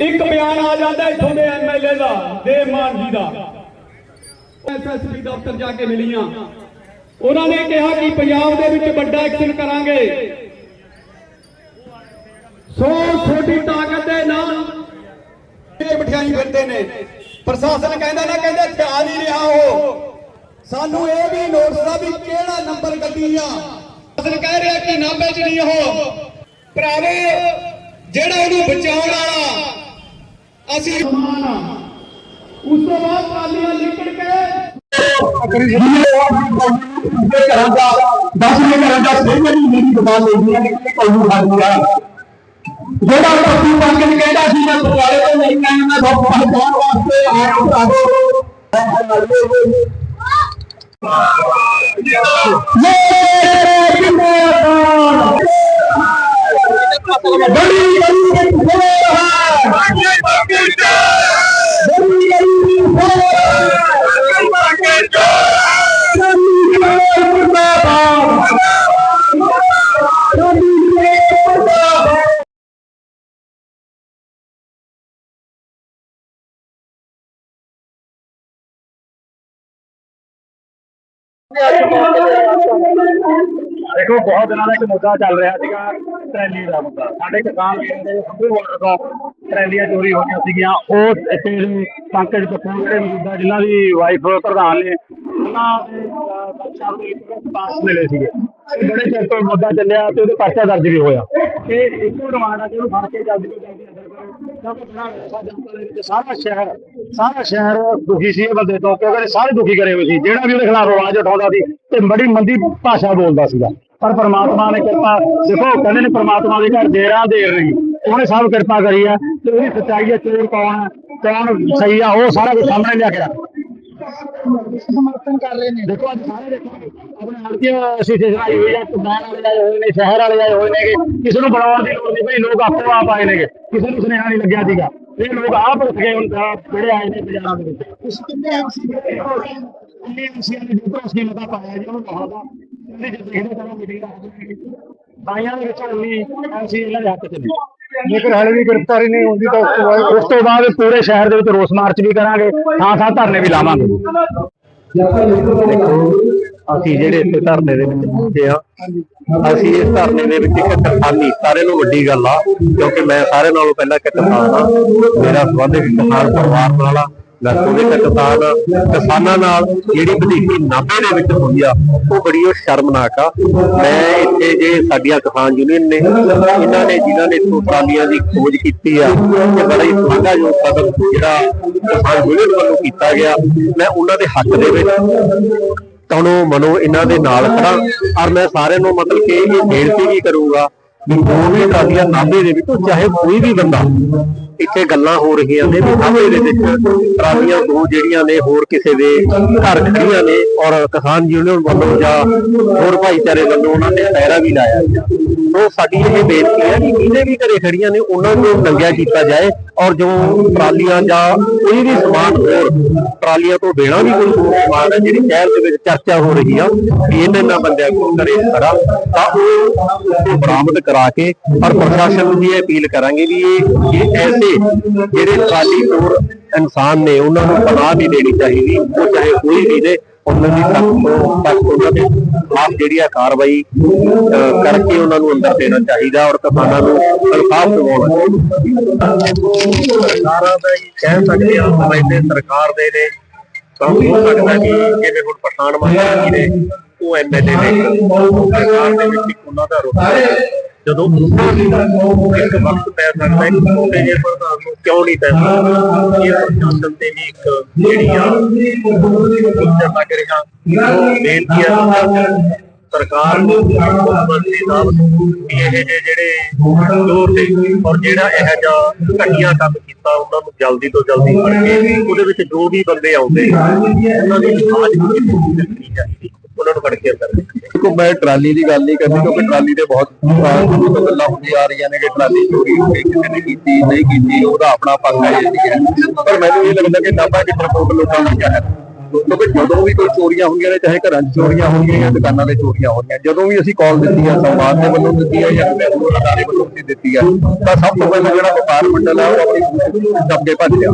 ਇੱਕ ਬਿਆਨ ਆ ਜਾਂਦਾ ਇੱਥੋਂ ਦੇ ਐਮਐਲਏ ਦਾ ਦੇਵ ਮਾਨ ਜੀ ਦਾ ਐਸਐਸਪੀ ਦਫ਼ਤਰ ਜਾ ਕੇ ਮਿਲੀਆਂ। ਉਹਨਾਂ ਨੇ ਕਿਹਾ ਕਿ ਪੰਜਾਬ ਦੇ ਵਿੱਚ ਵੱਡਾ ਐਕਸ਼ਨ ਕਰਾਂਗੇ। ਸੋ ਛੋਟੀ ਤਾਕਤ ਦੇ ਨਾਲ ਇਹ ਮਠਿਆਈ ਫਿਰਦੇ ਨੇ। ਪ੍ਰਸ਼ਾਸਨ ਕਹਿੰਦਾ ਨਾ ਕਹਿੰਦੇ ਧਿਆਨ ਨਹੀਂ ਰਿਹਾ ਉਹ। ਸਾਨੂੰ ਇਹ ਵੀ ਨੋਟਿਸ ਦਾ ਵੀ ਕਿਹੜਾ ਨੰਬਰ ਗੱਡੀ ਆ। ਪ੍ਰਸ਼ਾਸਨ ਕਹਿ ਰਿਹਾ ਕਿ ਨਾਭੇ 'ਚ ਨਹੀਂ ਉਹ। ਭਰਾਵੇ ਜਿਹੜਾ ਉਹਨੂੰ ਬਚਾਉਣ ਵਾਲਾ ਅਸੀਂ ਉਸ ਤੋਂ ਬਾਅਦ ਟਰਾਲੀਆਂ ਲਿਕੜ ਕੇ ਘਰਾਂ ਦਾ 10 ਮਿੰਟ ਘਰਾਂ ਦਾ ਸਹੀ ਨਹੀਂ ਮੇਰੀ ਦੁਕਾਨ ਲੈਂਦੀ ਹੈ ਕਿ ਕੋਈ ਨੂੰ ਖਾਣੀ ਆ ਜਿਹੜਾ ਪੱਪੀ ਮੰਗਣ ਕਹਿੰਦਾ ਸੀ ਮੈਂ ਪਟਿਆਲੇ ਤੋਂ ਨਹੀਂ ਆਇਆ ਮੈਂ ਬਹੁਤ ਪਹੁੰਚਾਉਣ ਵਾਸਤੇ ਆਇਆ ਹਾਂ ਬੜੀ ਬੜੀ ਹੈ ਦੇਖੋ ਬਹੁਤ ਦਿਨਾਂ ਦਾ ਇੱਕ ਮੁੱਦਾ ਚੱਲ ਰਿਹਾ ਸੀਗਾ ਟਰੈਲੀ ਦਾ ਮੁੱਦਾ। ਸਾਡੇ ਕਿਸਾਨ ਦੇ ਸੰਭੂ ਬਾਰਡਰ ਤੋਂ ਟਰੈਲੀਆਂ ਚੋਰੀ ਹੋਈਆਂ ਸੀਗੀਆਂ। ਉਹ ਇੱਥੇ ਦੇ ਪੰਕਜ ਕਪੂਰ ਜਿਹੜੇ ਮੌਜੂਦਾ ਜਿਨ੍ਹਾਂ ਦੀ ਵਾਈਫ ਪ੍ਰਧਾਨ ਨੇ ਉਹਨਾਂ ਦੇ ਅਹ, ਬੱਚਿਆਂ ਨੂੰ ਪਾਸ ਮਿਲੇ ਸੀਗੇ। ਬੜੇ ਚਿਰ ਤੋਂ ਮੁੱਦਾ ਚੱਲਿਆ ਤੇ ਉਹਦੇ ਪਰਚਾ ਦਰਜ ਵੀ ਹੋਇਆ। ਤੇ ਇੱਕੋ ਡਿਮਾਂਡ ਆ ਕਿ ਉਹਨੂੰ ਫੜ ਕੇ ਜਲਦੀ ਤੋਂ ਜਲਦੀ ਸਾਰਾ ਸ਼ਹਿਰ ਸਾਰਾ ਸ਼ਹਿਰ ਦੁਖੀ ਸੀ ਇਹ ਬੰਦੇ ਤੋਂ, ਕਿਉਂਕਿ ਸਾਰੇ ਦੁਖੀ ਕਰੇ ਹੋਏ ਸੀ। ਜਿਹੜਾ ਵੀ ਉਹਦੇ ਖਿਲਾਫ ਆਵਾਜ਼ ਉਠਾਉਂਦਾ ਸੀ ਤੇ ਬੜੀ ਮੰਦੀ ਭਾਸ਼ਾ ਬੋਲਦਾ ਸੀਗਾ। ਪਰ ਪ੍ਰਮਾਤਮਾ ਨੇ ਕਿਰਪਾ, ਦੇਖੋ ਕਹਿੰਦੇ ਨੇ ਪ੍ਰਮਾਤਮਾ ਦੇ ਘਰ ਦੇਰਾਂ ਦੇਰ ਨਹੀਂ। ਉਹਨੇ ਸਭ ਕਿਰਪਾ ਕਰੀ ਆ ਤੇ ਉਹਦੀ ਸੱਚਾਈ ਹੈ ਚੋਰ ਕੌਣ ਕੌਣ ਸਹੀ ਆ, ਉਹ ਸਾਰਾ ਕੁਝ ਸਾਹਮਣੇ ਲਿਆ ਕੇ ਰੱਖ। ਸਮਰਥਨ ਕਰ ਰਹੇ ਨੇ। ਦੇਖੋ ਅੱਜ ਸਾਰੇ ਦੇਖੋ ਆਪਣੇ ਹਲਕੇ ਅਸੀਂ ਆਈ ਹੋਈ ਹੈ ਪਿੰਡਾਂ ਵਾਲੇ ਆਏ ਹੋਏ ਨੇ ਸ਼ਹਿਰ ਵਾਲੇ ਆਏ ਹੋਏ ਨੇਗੇ ਕਿਸੇ ਨੂੰ ਬਣਾਉਣ ਦੀ ਲੋੜ ਨਹੀਂ ਭਈ ਲੋਕ ਆਪੋ ਆਪ ਆਏ ਨੇਗੇ ਕਿਸੇ ਨੂੰ ਸੁਨੇਹਾ ਨਹੀਂ ਲੱਗਿਆ ਸੀਗਾ। ਇਹ ਲੋਕ ਆਪ ਉੱਠ ਗਏ ਹੁਣ ਜਿਹੜੇ ਆਏ ਨੇ ਬਾਜ਼ਾਰਾਂ ਦੇ ਵਿੱਚ। ਉਸ ਕਿੰਨੇ ਅਸੀਂ ਇੰਨੇ ਅਸੀਂ ਨੇ ਜੋ ਅਸੀਂ ਮਤਾ ਪਾਇਆ ਜੀ ਉਹਨੂੰ ਕਹਾਂਗਾ ਉਹਦੇ ਜੇ ਦੇਖਦੇ ਤਾਂ ਮੀਟਿੰਗ ਦਾ ਬਾਈਆਂ ਦੇ ਵਿੱਚ 19 ਐਮਸੀ ਇਹਨਾਂ ਦੇ ਹੱਥ ਚ ਨੇ ਜੇਕਰ ਹਾਲੇ ਵੀ ਗ੍ਰਿਫਤਾਰੀ ਨਹੀਂ ਹੁੰਦੀ ਤਾਂ ਉਸ ਤੋਂ ਬਾਅਦ ਉਸ ਤੋਂ ਬਾਅਦ ਪੂਰੇ ਸ਼ਹਿਰ ਦੇ ਵਿੱਚ ਰੋਸ ਮਾਰਚ ਵੀ ਕਰਾਂਗੇ। ਥਾਂ ਥਾਂ ਧਰਨੇ ਵੀ ਲਾਵਾਂਗੇ। ਅਸੀਂ ਜਿਹੜੇ ਇੱਥੇ ਧਰਨੇ ਦੇ ਵਿੱਚ ਪਹੁੰਚੇ ਆ, ਅਸੀਂ ਇਸ ਧਰਨੇ ਦੇ ਵਿੱਚ ਇੱਕ ਕਿਸਾਨੀ ਸਾਰੇ ਨੂੰ ਵੱਡੀ ਗੱਲ ਆ, ਕਿਉਂਕਿ ਮੈਂ ਸਾਰੇ ਨਾਲੋਂ ਪਹਿਲਾਂ ਇੱਕ ਕਿਸਾਨ ਆ। ਮੇਰਾ ਸੰਬੰਧ ਇੱਕ ਕਿਸਾਨ ਪਰਿਵਾਰ ਨਾਲ ਆ। ਮੈਂ ਉਹਦੇ ਕਿਸਾਨ ਕਿਸਾਨਾਂ ਨਾਲ ਜਿਹੜੀ ਵਧੀਕੀ ਨਾਭੇ ਦੇ ਵਿੱਚ ਹੋਈ ਆ, ਉਹ ਬੜੀ ਉਹ ਸ਼ਰਮਨਾਕ ਆ। ਮੈਂ ਇੱਥੇ ਜੇ ਸਾਡੀਆਂ ਕਿਸਾਨ ਯੂਨੀਅਨ ਨੇ, ਇਹਨਾਂ ਨੇ ਜਿਨ੍ਹਾਂ ਨੇ ਇੱਥੋਂ ਦੀ ਖੋਜ ਕੀਤੀ ਆ ਤੇ ਬੜਾ ਹੀ ਸ਼ਲਾਘਾਯੋਗ ਕਦਮ ਜਿਹੜਾ ਕਿਸਾਨ ਯੂਨੀਅਨ ਵੱਲੋਂ ਕੀਤਾ ਗਿਆ। ਮੈਂ ਉਹਨਾਂ ਦੇ ਹੱਕ ਦੇ ਵਿੱਚ ਤਣੋ ਮਨੋ ਇਹਨਾਂ ਦੇ ਨਾਲ ਖੜਾ ਔਰ ਮੈਂ ਸਾਰਿਆਂ ਨੂੰ ਮਤਲਬ ਕਿ ਇਹ ਬੇਨਤੀ ਵੀ ਕਰੂੰਗਾ ਵੀ ਜੋ ਵੀ ਟਰਾਲੀਆਂ ਨਾਭੇ ਦੇ ਵਿੱਚ ਚਾਹੇ ਕੋਈ ਵੀ ਬੰਦਾ ਇੱਥੇ ਗੱਲਾਂ ਹੋ ਰਹੀਆਂ ਨੇ ਵੀ ਨਾਭੇ ਦੇ ਵਿੱਚ ਟਰਾਲੀਆਂ ਦੋ ਜਿਹੜੀਆਂ ਨੇ ਹੋਰ ਕਿਸੇ ਦੇ ਘਰ ਖੜੀਆਂ ਨੇ ਔਰ ਕਿਸਾਨ ਯੂਨੀਅਨ ਵੱਲੋਂ ਜਾਂ ਹੋਰ ਭਾਈਚਾਰੇ ਵੱਲੋਂ ਉਹਨਾਂ ਨੇ ਪੈਰਾ ਵੀ ਲਾਇਆ। ਸੋ ਸਾਡੀ ਇਹ ਬੇਨਤੀ ਹੈ ਕਿ ਜਿਹਨੇ ਵੀ ਘਰੇ ਖੜੀਆਂ ਨੇ, ਉਹਨਾਂ ਨੂੰ ਨੰਗਿਆ ਕੀਤਾ ਜਾਏ। ਔਰ ਜੋ ਟਰਾਲੀਆਂ ਜਾਂ ਕੋਈ ਵੀ ਸਮਾਨ ਹੋਰ ਟਰਾਲੀਆਂ ਤੋਂ ਦੇਣਾ ਵੀ ਕੋਈ ਸਮਾਨ ਹੈ, ਜਿਹੜੀ ਸ਼ਹਿਰ ਦੇ ਵਿੱਚ ਚਰਚਾ ਹੋ ਰਹੀ ਆ ਕਿ ਇਹਨਾਂ ਇਹਨਾਂ ਬੰਦਿਆਂ ਕੋਲ ਘਰੇ ਖੜਾ, ਤਾਂ ਉਹ ਬਰਾਮਦ ਕਰਾ ਕੇ ਔਰ ਪ੍ਰਸ਼ਾਸਨ ਨੂੰ ਵੀ ਇਹ ਅਪੀਲ ਕਰਾਂਗੇ ਵੀ ਇਹ ਐਸੇ ਜਿਹੜੇ ਟਰਾਲੀ ਹੋਰ ਇਨਸਾਨ ਨੇ, ਉਹਨਾਂ ਨੂੰ ਪਨਾਹ ਨਹੀਂ ਦੇਣੀ ਚਾਹੀਦੀ, ਉਹ ਚਾਹੇ ਕੋਈ ਵੀ ਨੇ ਉਹਨਾਂ ਦੀ ਸਖਤ ਤੋਂ ਉਹਨਾਂ ਦੇ ਖਿਲਾਫ ਜਿਹੜੀ ਆ ਕਾਰਵਾਈ ਕਰਕੇ ਉਹਨਾਂ ਨੂੰ ਅੰਦਰ ਦੇਣਾ ਚਾਹੀਦਾ ਔਰ ਕਿਸਾਨਾਂ ਨੂੰ ਇਨਸਾਫ ਦਿਵਾਉਣਾ ਸਰਕਾਰਾਂ ਦਾ ਹੀ ਕਹਿ ਸਕਦੇ ਆ ਨੁਮਾਇੰਦੇ ਸਰਕਾਰ ਦੇ ਨੇ, ਤਾਂ ਹੋ ਸਕਦਾ ਕਿ ਜਿਵੇਂ ਹੁਣ ਪਠਾਨ ਮੰਤਰੀ ਜੀ ਨੇ, ਉਹ ਐਮਐਲਏ ਨੇ, ਸਰਕਾਰ ਦੇ ਵਿੱਚ ਉਹਨਾਂ ਦਾ ਰੁਤਬਾ ਜਦੋਂ ਉਹਨਾਂ ਨੂੰ ਇੱਕ ਵਕਤ ਪੈ ਸਕਦਾ ਹੈ ਛੋਟੇ ਜਿਹੇ ਪ੍ਰਧਾਨ ਨੂੰ ਕਿਉਂ ਨਹੀਂ ਪੈ ਸਕਦਾ? ਇਹ ਪ੍ਰਸ਼ਾਸਨ ਤੇ ਵੀ ਇੱਕ ਜਿਹੜੀ ਆ ਉੱਚਾ ਲੱਗ ਰਿਹਾ ਉਹ ਬੇਨਤੀ ਆ ਸਰਕਾਰ ਨੂੰ ਮੰਤਰੀ ਸਾਹਿਬ ਨੂੰ ਇਹ ਜਿਹੜੇ ਦੌਰ ਦੇ ਔਰ ਜਿਹੜਾ ਇਹ ਜਿਹਾ ਘਟੀਆ ਕੰਮ ਕੀਤਾ, ਉਹਨਾਂ ਨੂੰ ਜਲਦੀ ਤੋਂ ਜਲਦੀ ਫੜ ਕੇ ਉਹਦੇ ਵਿੱਚ ਜੋ ਵੀ ਬੰਦੇ ਆਉਂਦੇ ਉਹਨਾਂ ਦੀ ਜਾਂਚ ਕੀਤੀ ਚਾਹੀਦੀ, ਉਹਨਾਂ ਨੂੰ ਫੜ ਕੇ ਅੰਦਰ ਦੇਖੋ, ਮੈਂ ਟਰਾਲੀ ਦੀ ਗੱਲ ਨਹੀਂ ਕਰਨੀ ਕਿਉਂਕਿ ਟਰਾਲੀ ਦੇ ਬਹੁਤ ਸ਼ੁਰੂ ਤੋਂ ਗੱਲਾਂ ਹੁੰਦੀਆਂ ਆ ਰਹੀਆਂ ਨੇ ਕਿ ਟਰਾਲੀ ਚੋਰੀ ਹੋ ਗਈ, ਕਿਸੇ ਨੇ ਕੀਤੀ, ਨਹੀਂ ਕੀਤੀ, ਉਹਦਾ ਆਪਣਾ ਪੱਖ ਹੈ ਪਰ ਮੈਨੂੰ ਇਹ ਲੱਗਦਾ ਕਿ ਨਾਭਾ ਕਿ ਰਿਪੋਰਟ ਲੋਕਾਂ ਨੂੰ ਕਿਹਾ ਹੈ ਕਿਉਂਕਿ ਜਦੋਂ ਵੀ ਕੋਈ ਚੋਰੀਆਂ ਹੁੰਦੀਆਂ ਨੇ, ਚਾਹੇ ਘਰਾਂ 'ਚ ਚੋਰੀਆਂ ਹੋਣਗੀਆਂ ਜਾਂ ਦੁਕਾਨਾਂ 'ਤੇ ਚੋਰੀਆਂ ਹੋਣਗੀਆਂ ਜਦੋਂ ਵੀ ਅਸੀਂ ਕਾਲ ਦਿੱਤੀ ਹੈ ਸਮਾਜ ਦੇ ਵੱਲੋਂ ਦਿੱਤੀ ਹੈ ਜਾਂ ਮੈਂਬਰ ਅਦਾਰੇ ਵੱਲੋਂ ਦਿੱਤੀ ਹੈ ਤਾਂ ਸਭ ਤੋਂ ਪਹਿਲਾਂ ਜਿਹੜਾ ਵਪਾਰ ਮੰਡਲ ਹੈ ਉਹ ਆਪਣੀ ਦੱਬ ਕੇ ਭੱਜ ਗਿਆ।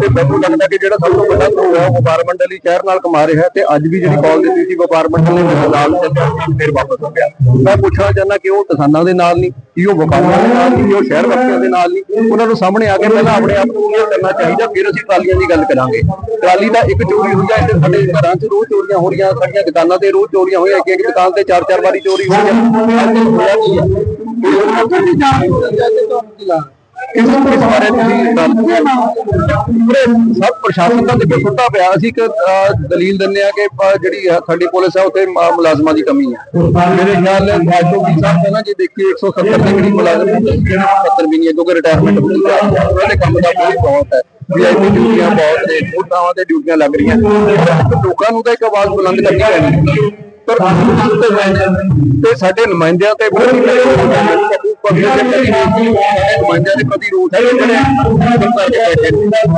ਤੇ ਮੈਨੂੰ ਲੱਗਦਾ ਕਿ ਜਿਹੜਾ ਸਭ ਤੋਂ ਵੱਡਾ ਧਰੋ ਹੈ ਉਹ ਵਪਾਰ ਮੰਡਲ ਹੀ ਸ਼ਹਿਰ ਨਾਲ ਕਮਾ ਰਿਹਾ ਤੇ ਅੱਜ ਵੀ ਜਿਹੜੀ ਕਾਲ ਦਿੱਤੀ ਸੀ ਵਪਾਰ ਮੰਡਲ ਨੇ, ਮੇਰੇ ਨਾਲ ਚੱਲਿਆ, ਫਿਰ ਵਾਪਸ ਹੋ ਗਿਆ। ਮੈਂ ਪੁੱਛਣਾ ਚਾਹੁੰਦਾ ਕਿ ਉਹ ਕਿਸਾਨਾਂ ਦੇ ਨਾਲ ਨਹੀਂ ਕਿ ਉਹ ਵਪਾਰੀਆਂ ਦੇ ਨਾਲ ਨਹੀਂ ਉਹ ਸ਼ਹਿਰ ਵਾਸੀਆਂ ਦੇ ਨਾਲ ਨਹੀਂ। ਉਹਨਾਂ ਨੂੰ ਸਾਹਮਣੇ ਆ ਕੇ ਪਹਿਲਾਂ ਆਪਣੇ ਆਪ ਨੂੰ ਕਲੀਅਰ ਕਰਨਾ ਚਾਹੀਦਾ ਫਿਰ ਅਸੀਂ ਟਰਾਲੀਆਂ ਦੀ ਗੱਲ ਕਰਾਂਗੇ। ਟਰਾਲੀ ਦਾ ਇੱਕ ਚੋਰੀ ਹੈ ਇੱਥੇ ਸਾਡੇ ਘਰਾਂ 'ਚ ਰੋਜ਼ ਚੋਰੀਆਂ ਹੋ ਰਹੀਆਂ ਸਾਡੀਆਂ ਦੁਕਾਨਾਂ ਤੇ ਰੋਜ਼ ਚੋਰੀਆਂ ਹੋਈਆਂ ਇੱਕ ਇੱਕ ਦੁਕਾਨ ਤੇ ਚਾਰ ਚਾਰ ਵਾਰੀ ਚੋਰੀ ਹੈ। ਕੀ ਹੈ ਇਸ ਇਸ ਬਾਰੇ ਤੁਸੀਂ ਗੱਲ ਪੂਰੇ ਸਭ ਪ੍ਰਸ਼ਾਸਨ ਦਾ ਦੇਖੋ ਸੁੱਤਾ ਪਿਆ। ਅਸੀਂ ਇੱਕ ਦਲੀਲ ਦਿੰਦੇ ਆ ਕਿ ਜਿਹੜੀ ਸਾਡੀ ਪੁਲਿਸ ਹੈ ਉੱਥੇ ਮੁਲਾਜ਼ਮਾਂ ਦੀ ਕਮੀ ਹੈ ਮੇਰੇ ਖਿਆਲ ਨਾਲ ਬਾਜੋ ਵੀ ਸਾਹਿਬ ਕਹਿੰਦਾ, ਜੇ ਦੇਖੀਏ 170 ਦੇ ਕਰੀਬ ਮੁਲਾਜ਼ਮ 70 ਵੀ ਨਹੀਂ ਹੈ ਕਿਉਂਕਿ ਰਿਟਾਇਰਮੈਂਟ ਹੋ ਚੁੱਕਾ ਹੈ ਉਹਦੇ ਕੰਮ ਦਾ ਕੋਈ ਬਹੁਤ ਹੈ। ਵੀਆਈਪੀ ਡਿਊਟੀਆਂ ਬਹੁਤ ਨੇ ਹੋਰ ਤੇ ਡਿਊਟੀਆਂ ਲੱਗ ਰਹੀਆਂ। ਲੋਕਾਂ ਨੂੰ ਤਾਂ ਇੱਕ ਆਵਾਜ਼ ਬੁਲੰਦ ਕਰਨੀ ਪੈਣੀ। ਪਰ ਤੇ ਸਾਡੇ ਨੁਮਾਇੰਦਿਆਂ ਤੇ ਨੁਮਾਇੰਦਿਆਂ ਦੇ ਪ੍ਰਤੀ ਰੋਸ।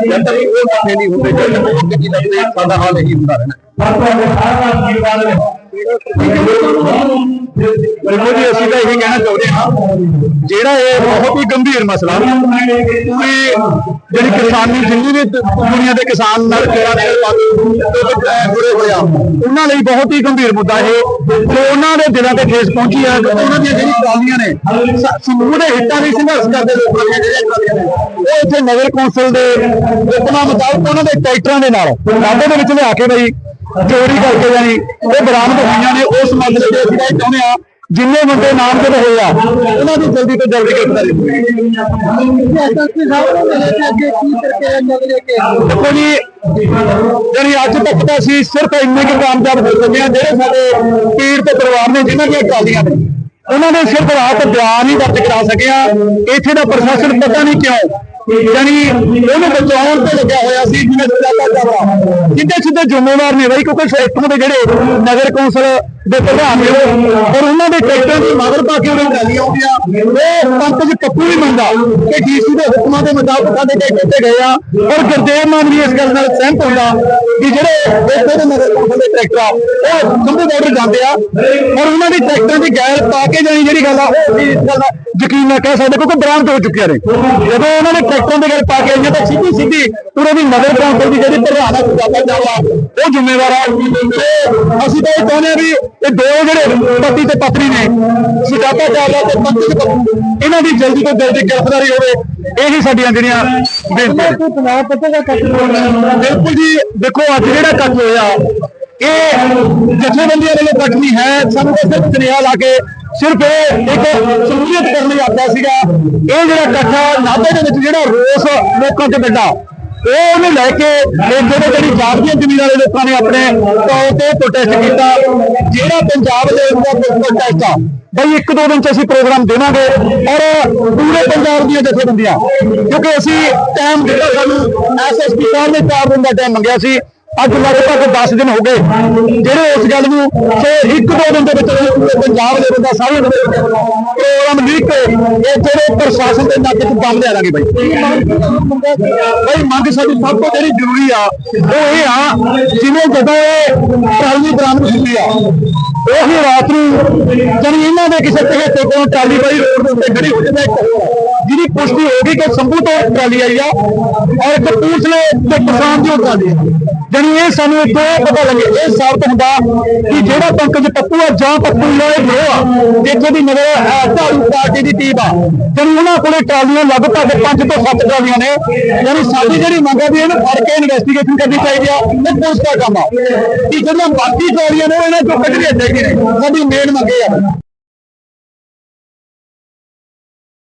ਜਦ ਤੱਕ ਉਹ ਇਕੱਠੇ ਨਹੀਂ ਹੁੰਦੇ। ਜਦ ਤੱਕ ਸਾਡਾ ਹਾਲ ਇਹੀ ਹੁੰਦਾ ਰਹਿਣਾ। ਬਿਲਕੁਲ ਜੀ ਅਸੀਂ ਤਾਂ ਇਹੀ ਕਹਿਣਾ ਚਾਹੁੰਦੇ ਹਾਂ, ਜਿਹੜਾ ਇਹ ਬਹੁਤ ਹੀ ਗੰਭੀਰ ਮਸਲਾ ਪੂਰੀ ਜਿਹੜੀ ਕਿਸਾਨੀ ਜਿੰਨੀ ਵੀ ਦੁਨੀਆ ਦੇ ਕਿਸਾਨ ਨਾਲ ਤੇਰਾ ਜੁੜੇ ਹੋਇਆ ਉਹਨਾਂ ਲਈ ਬਹੁਤ ਹੀ ਗੰਭੀਰ ਮੁੱਦਾ ਇਹ। ਤੇ ਉਹਨਾਂ ਦੇ ਦਿਲਾਂ ਤੇ ਠੇਸ ਪਹੁੰਚੀ ਹੈ ਉਹਨਾਂ ਦੀਆਂ ਜਿਹੜੀ ਟਰਾਲੀਆਂ ਨੇ ਸਮੂਹ ਦੇ ਹਿੱਤਾਂ ਲਈ ਸੰਘਰਸ਼ ਕਰਦੇ ਲੋਕਾਂ ਦੀਆਂ ਜਿਹੜੀਆਂ ਨੇ ਉਹ ਇੱਥੇ ਨਗਰ ਕੌਂਸਲ ਦੇ ਹੁਕਮਾਂ ਮੁਤਾਬਕ ਉਹਨਾਂ ਦੇ ਟਰੈਕਟਰਾਂ ਦੇ ਨਾਲ ਨਾਭੇ ਦੇ ਵਿੱਚ ਲਿਆ ਕੇ ਬਈ ਚੋਰੀ ਕਰਕੇ ਜਾਨੀ ਇਹ ਬਰਾਮਦ ਹੋਈਆਂ ਨੇ, ਉਸ ਮਸਲੇ ਤੇ ਅਸੀਂ ਇਹ ਚਾਹੁੰਦੇ ਆ, ਜਿੰਨੇ ਮੁੰਡੇ ਨਾਮਜ਼ਦ ਹੋਏ ਆ, ਉਹਨਾਂ ਦੀ ਜਲਦੀ ਤੋਂ ਜਲਦੀ ਗ੍ਰਿਫਤਾਰੀ ਦੇਖੋ ਜੀ, ਜਿਹੜੀ ਅੱਜ ਤੱਕ ਤਾਂ ਅਸੀਂ ਸਿਰਫ ਇੰਨੇ ਕੁ ਕਾਮਯਾਬ ਹੋ ਸਕੇ ਆ ਜਿਹੜੇ ਸਾਡੇ ਪੀੜ ਤੇ ਪਰਿਵਾਰ ਨੇ, ਜਿਨ੍ਹਾਂ ਦੀਆਂ ਟਰਾਲੀਆਂ ਨੇ, ਉਹਨਾਂ ਨੇ ਸਿਰਫ ਰਾਤ ਬਿਆਨ ਹੀ ਦਰਜ ਕਰਾ ਸਕਿਆ ਇੱਥੇ ਦਾ ਪ੍ਰਸ਼ਾਸਨ ਪਤਾ ਨਹੀਂ ਕਿਉਂ ਯਾਨੀ ਉਹਨੂੰ ਬਚਾਉਣ ਤੇ ਲੱਗਿਆ ਹੋਇਆ ਸੀ ਜਿਵੇਂ ਸਜਾਤਾ ਜਾਵਾ ਜਿੱਦੇ ਸਿੱਧੇ ਜ਼ਿੰਮੇਵਾਰ ਨੇ ਬਈ, ਕਿਉਂਕਿ ਇੱਥੋਂ ਦੇ ਜਿਹੜੇ ਨਗਰ ਕੌਂਸਲ ਦੇ ਪ੍ਰਧਾਨ ਨੇ ਉਹ, ਔਰ ਉਹਨਾਂ ਦੇ ਟਰੈਕਟਰਾਂ ਦੀ ਮਗਰ ਪਾ ਕੇ ਉਹਨਾਂ ਰੈਲੀਆਂ ਆਉਂਦੀਆਂ। ਉਹ ਪੰਕਜ ਕੱਪੂ ਵੀ ਮੰਨਦਾ ਕਿ ਡੀਸੀ ਦੇ ਹੁਕਮਾਂ ਦੇ ਮੁਤਾਬਕ ਸਾਡੇ ਟਰੈਕਟਰ ਤੇ ਗਏ ਆ, ਔਰ ਗੁਰਦੇਵ ਮਾਨ ਵੀ ਇਸ ਗੱਲ ਨਾਲ ਸਹਿਮਤ ਹੁੰਦਾ ਕਿ ਜਿਹੜੇ ਇੱਥੇ ਦੇ ਕੌਂਸਲ ਦੇ ਟਰੈਕਟਰ ਆ ਉਹ ਸੰਭੂ ਬਾਰਡਰ ਜਾਂਦੇ ਆ ਔਰ ਉਹਨਾਂ ਦੀ ਟਰੈਕਟਰਾਂ ਦੀ ਗੈਰ ਪਾ ਕੇ ਜਾਣੀ ਜਿਹੜੀ ਗੱਲ ਆ ਉਹ ਅਸੀਂ ਇਸ ਗੱਲ ਦਾ ਯਕੀਨ ਨਾ ਕਹਿ ਸਕਦੇ ਕਿਉਂਕਿ ਬਰਾਮਦ ਹੋ ਚੁੱਕਿਆ ਨੇ। ਜਦੋਂ ਉਹਨਾਂ ਨੇ ਟਰੈਕਟਰਾਂ ਦੇ ਗੈਰ ਪਾ ਕੇ ਆਈਆਂ ਤਾਂ ਸਿੱਧੀ ਸਿੱਧੀ ਪੂਰੇ ਦੀ ਨਗਰ ਕੌਂਸਲ ਦੀ ਜਿਹੜੀ ਪ੍ਰਧਾਨ ਆ ਸੁਜਾਤਾ ਜਾਵਾ ਉਹ ਜ਼ਿੰਮੇਵਾਰ ਆ। ਅਸੀਂ ਤਾਂ ਇਹ ਚਾਹੁੰਦੇ ਆ ਵੀ ਇਹ ਦੋ ਜਿਹੜੇ ਪਤੀ ਤੇ ਪਤਨੀ ਨੇ ਸੁਜਾਤਾ ਜਾਵਾ ਤੇ ਪੱਪੂ ਇਹਨਾਂ ਦੀ ਜਲਦੀ ਤੋਂ ਜਲਦੀ ਗ੍ਰਿਫਤਾਰੀ ਹੋਵੇ ਇਹੀ ਸਾਡੀਆਂ ਜਿਹੜੀਆਂ ਬੇਨਤੀਆਂ ਪੰਜਾਬ ਪੱਤੇ ਬਿਲਕੁਲ ਜੀ ਦੇਖੋ ਅੱਜ ਜਿਹੜਾ ਕੱਟ ਹੋਇਆ, ਇਹ ਜਥੇਬੰਦੀਆਂ ਵੱਲੋਂ ਕੱਟ ਨਹੀਂ ਹੈ ਸਾਨੂੰ ਤਾਂ ਸੁਨੇਹਾ ਲਾ ਕੇ ਸਿਰਫ ਇਹ ਇੱਕ ਸ਼ਮੂਲੀਅਤ ਕਰਨ ਲਈ ਆਉਂਦਾ ਸੀਗਾ। ਇਹ ਜਿਹੜਾ ਇਕੱਠਾ ਨਾਭੇ ਦੇ ਵਿੱਚ ਜਿਹੜਾ ਰੋਸ ਲੋਕਾਂ 'ਚ ਵੱਡਾ, ਉਹ ਉਹਨੂੰ ਲੈ ਕੇ ਇਹ ਜਿਹੜੇ ਜਿਹੜੀ ਜਾਗਦੀਆਂ ਜ਼ਮੀਨਾਂ ਵਾਲੇ ਲੋਕਾਂ ਨੇ ਆਪਣੇ ਤੌਰ ਤੇ ਪ੍ਰੋਟੈਸਟ ਕੀਤਾ। ਜਿਹੜਾ ਪੰਜਾਬ ਦੇ ਅੰਦਰ ਪ੍ਰੋਟੈਸਟ ਆ, ਬਈ ਇੱਕ ਦੋ ਦਿਨ ਚ ਅਸੀਂ ਪ੍ਰੋਗਰਾਮ ਦੇਵਾਂਗੇ ਔਰ ਪੂਰੇ ਪੰਜਾਬ ਦੀਆਂ ਜਥੇਬੰਦੀਆਂ, ਕਿਉਂਕਿ ਅਸੀਂ ਟਾਈਮ ਦਿੱਤਾ ਸਾਨੂੰ ਐਸਐਸਪੀ ਸਾਹਿਬ ਨੇ 4 ਦਿਨ ਦਾ ਟਾਈਮ ਮੰਗਿਆ ਸੀ। ਅੱਜ ਲਗਭਗ 10 ਦਿਨ ਹੋ ਗਏ। ਜਿਹੜੇ ਇਸ ਗੱਲ ਨੂੰ ਕਿ ਇੱਕ ਦੋ ਦਿਨ ਦੇ ਵਿੱਚ ਪੰਜਾਬ ਦੇ ਬੰਦਾ ਸਾਰੇ ਪ੍ਰੋਗਰਾਮ ਲੀਕ ਕੇ ਇਹ ਜਿਹੜੇ ਪ੍ਰਸ਼ਾਸਨ ਦੇ ਨੱਕ 'ਚ ਦਮ ਲਿਆ ਲਾਂਗੇ ਬਾਈ। ਬਈ, ਮੰਗ ਸਾਡੀ ਸਭ ਤੋਂ ਜਿਹੜੀ ਜ਼ਰੂਰੀ ਆ, ਉਹ ਇਹ ਆ, ਜਿਵੇਂ ਜਦੋਂ ਇਹ ਟਰਾਲੀ ਬਰਾਮਦ ਹੁੰਦੀ ਆ, ਉਹੀ ਰਾਤ ਨੂੰ ਜਾਣੀ ਇਹਨਾਂ ਦੇ ਕਿਸੇ ਤੇ ਕੋਲ ਟਰਾਲੀ ਬਾਈ ਰੋਡ ਦੇ ਉੱਤੇ ਖੜੀ ਹੋ ਜਾਂਦਾ ਇੱਕ। ਜਿਹਦੀ ਪੁਸ਼ਟੀ ਹੋ ਗਈ ਕਿ ਸੰਭੂ ਤੋਂ ਟਰਾਲੀ ਆਈ ਆ, ਔਰ ਕਪੂਰਥਲੇ ਤੇ ਕਿਸਾਨ ਦੀ ਉਹ ਟਰਾਲੀ ਆ। ਜਾਣੀ ਇਹ ਸਾਨੂੰ ਇੱਕ ਪਤਾ ਲੱਗੇ, ਇਹ ਸਾਬਤ ਹੁੰਦਾ ਕਿ ਜਿਹੜਾ ਪੰਕਜ ਪੱਪੂ ਆ, ਜਾਂ ਪੱਪੂ ਲੋਏ ਬਰੋ ਆ ਇੱਥੇ ਦੀ ਨਗਰ ਹੈ, ਝਾੜੂ ਪਾਰਟੀ ਦੀ ਟੀਮ ਆ। ਜਾਣੀ ਉਹਨਾਂ ਕੋਲੇ ਟਰਾਲੀਆਂ ਲਗਭਗ 5 ਤੋਂ 7 ਟਰਾਲੀਆਂ ਨੇ। ਜਾਣੀ ਸਾਡੀ ਜਿਹੜੀ ਮੰਗ ਆ ਵੀ ਇਹਨੂੰ ਫੜ ਕੇ ਇਨਵੈਸਟੀਗੇਸ਼ਨ ਕਰਨੀ ਚਾਹੀਦੀ ਆ, ਇਹ ਪੁਲਿਸ ਦਾ ਕੰਮ ਆ। ਕਿ ਜਿਹੜੀਆਂ ਬਾਕੀ ਟਰਾਲੀਆਂ ਨੇ, ਉਹ ਇਹਨਾਂ ਚੋਂ ਕੱਢਣੀਆਂ ਚਾਹੀਦੀਆਂ ਨੇ। ਸਾਡੀ ਮੇਨ ਮੰਗ ਇਹ ਆ।